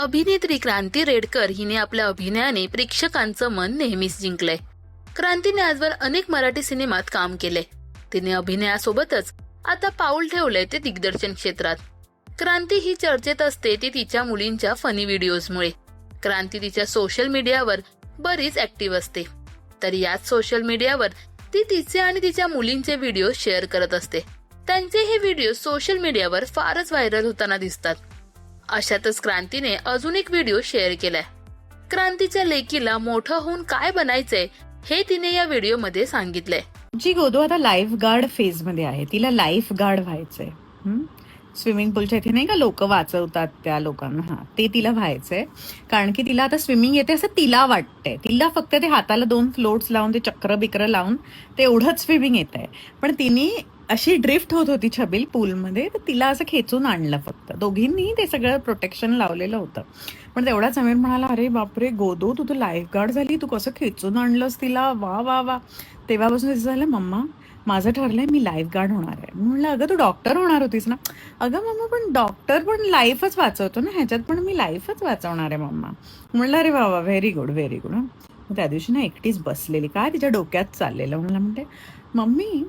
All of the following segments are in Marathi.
अभिनेत्री क्रांती रेडकर हिने आपल्या अभिनयाने प्रेक्षकांचं मन नेहमीच जिंकलंय. क्रांतीने आजवर अनेक मराठी सिनेमात काम केले तिने अभिनयासोबतच आता पाऊल ठेवलंय ते दिग्दर्शन क्षेत्रात. क्रांती ही चर्चेत असते ती तिच्या मुलींच्या फनी व्हिडिओजमुळे क्रांती तिच्या सोशल मीडियावर बरीच ऍक्टिव्ह असते. तर याच सोशल मीडियावर ती तिचे आणि तिच्या मुलींचे व्हिडिओ शेअर करत असते. त्यांचे हे व्हिडिओ सोशल मीडियावर फारच व्हायरल होताना दिसतात. अशातच क्रांतीने अजून एक व्हिडिओ शेअर केलाय. क्रांतीच्या लेकीला मोठं होऊन काय बनायचंय हे तिने या व्हिडिओमध्ये सांगितलंय. जी गोदो आता लाईफ गार्ड फेजमध्ये आहे तिला लाईफ गार्ड व्हायचंय स्विमिंग पूलच्या इथे नाही का लोक वाचवतात त्या लोकांना? हा ते तिला व्हायचंय. कारण की तिला आता स्विमिंग येते असं तिला वाटतंय. तिला फक्त ते हाताला दोन फ्लोट्स लावून ते चक्र बिक्र लावून ते एवढंच स्विमिंग येत आहे पण तिने अशी ड्रिफ्ट होत होती छबील पूलमध्ये तर तिला असं खेचून आणलं फक्त. दोघींनीही ते सगळं प्रोटेक्शन लावलेलं होतं. पण तेवढाच समीर म्हणाला अरे बापरे गोदो तू तर लाईफ गार्ड झाली तू कसं खेचून आणलंस तिला? वा वा वा. तेव्हापासून तिचं झालं मम्मा माझं ठरलंय मी लाईफ गार्ड होणार आहे. म्हणलं अगं तू डॉक्टर होणार होतीस ना? अगं मम्मा पण डॉक्टर पण लाईफच वाचवतो ना ह्याच्यात पण मी लाईफच वाचवणार आहे मम्मा. म्हणलं अरे वा वा व्हेरी गुड व्हेरी गुड त्या दिवशी ना एकटीच बसलेली काय तिच्या डोक्यात चाललेलं? मला म्हणते मम्मी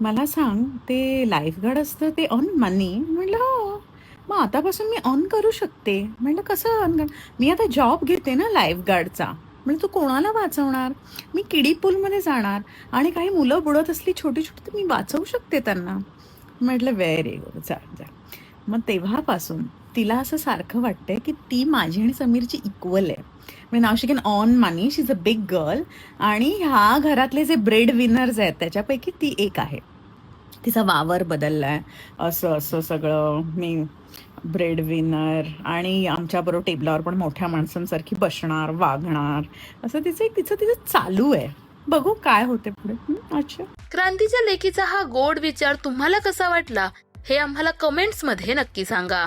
मला सांग ते लाईफ गार्ड असतं ते ऑन मनी म्हटलं हो. मग आतापासून मी ऑन करू शकते. म्हटलं कसं ऑन कर मी आता जॉब घेते ना लाईफगार्डचा. म्हणजे तू कोणाला वाचवणार? मी किडी पूलमध्ये जाणार आणि काही मुलं बुडत असली छोटी छोटी तर मी वाचवू शकते त्यांना. म्हटलं व्हेरी गुड जा जा. मग तेव्हापासून तिला असं सारखं वाटतंय की ती माझी आणि समीरची इक्वल आहे. म्हणजे नाव she can earn money she is a big girl आणि ह्या घरातले जे ब्रेड विनर्स आहेत त्याच्यापैकी ती एक आहे. तिचा वावर बदललाय. असं असं सगळं. मी ब्रेड विनर आणि आमच्याबरोबर टेबलावर पण मोठ्या माणसांसारखी बसणार वागणार. असं तिचं एक तिचं तिचं चालू आहे. बघू काय होते पुढे. अच्छा. क्रांतीच्या लेखीचा हा गोड विचार तुम्हाला कसा वाटला हे आम्हाला कमेंट्समध्ये नक्की सांगा.